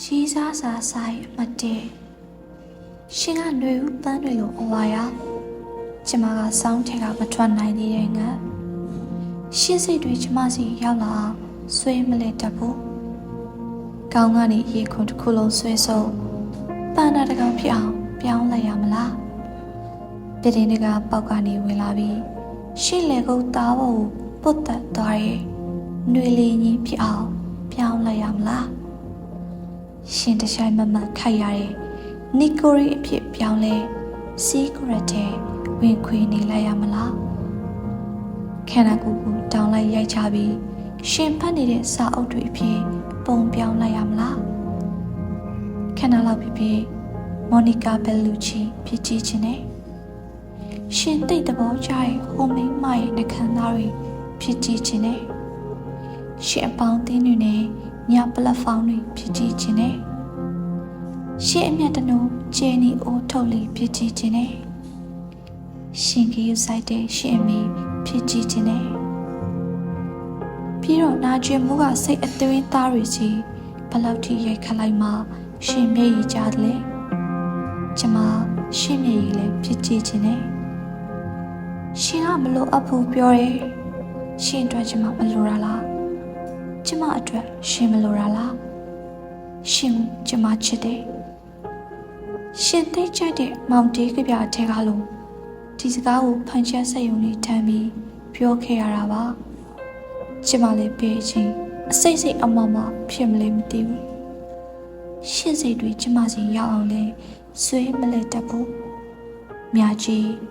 ကြီးစားစာဆိုင်အမတ်တေရှင်ကຫນွေဦးပန်းတွေလိုအဝါရကျမကစောင်းထဲကမထွက်နိုင်သေးတဲ့ငါရှင်းစိတ်တွေကျမစီရောက်လာအောင်ဆွေးမလဲတတ်ဘူးကောင်းကနေရေခွန်တစ်ခုလုံးဆွဲဆုံးပန်းနာတစ်ကောင်ဖြစ်အောင်ပြောင်းလိုက်ရမလားတည်င်းတကပေါက်ကနေဝင်လာပြီးရှင်းလေကုန်းသားဖို့ပုတ်တက်သွားရဲ့ຫນွေလေးကြီးဖြစ်အောင်ပြောင်းလိုက်ရမလား ရှင်တရှိုင်းမမတ်ခိုက်ရတဲ့နီကိုရီအဖြစ်ပြောင်းလဲစီးကရတဲ့ဝင်ခွေနေလိုက်ရမလားခန္ဓာကိုယ်ကိုတောင်းလိုက်ရိုက်ချပြီးရှင်ဖတ်နေတဲ့စာအုပ်တွေအဖြစ်ပုံပြောင်းလိုက်ရမလားခန္ဓာလောက်ဖြစ်ဖြစ်မော်နီကာဘယ်လူချီဖြစ်ကြည့်ခြင်းနဲ့ရှင်တိတ်တဘောကြရဲ့ဟိုမိန်းမရဲ့နှခမ်းသားတွေဖြစ်ကြည့်ခြင်းနဲ့ ရှင်အပေါင်းအသင်းတွေနဲ့ညပလက်ဖောင်းတွေဖြစ်ကြည့်ခြင်းနဲ့ရှင့်အမျက်တနုံကျဲနီအိုးထုတ်လီဖြစ်ကြည့်ခြင်းနဲ့ရှင်ကယူဆိုင်တဲ့ရှင်အမိဖြစ်ကြည့်ခြင်းနဲ့ပြီးတော့နာကျင်မှုကစိတ်အသွင်းသားတွေစီဘလောက်ထိရိုက်ခတ်လိုက်မှရှင်မျက်ရည်ကျတယ်လေကျမရှင်မျက်ရည်လည်းဖြစ်ကြည့်ခြင်းနဲ့ရှင်ကမလို့အပ်ဖို့ပြောတယ်ရှင်အတွက်ကျမမလိုတာလား ကျမအတွက်ရှင်မလိုတာလားရှင်ကျမချစ်တယ်ရှင်သိကြိုက်တဲ့မောင်တေးကြပြအထက်ကလုံးဒီစကားကိုဖန်ချက်ဆက်ယုံနေထမ်းပြီးပြောခဲ့ရတာပါကျမလည်းပေးချင်းအစိတ်စိတ်အမမဖြစ်မလဲမသိဘူးရှင်စိတ်တွေကျမစီရောက်အောင်လဲဆွေးမလဲတတ်ဘူးမြာကြီး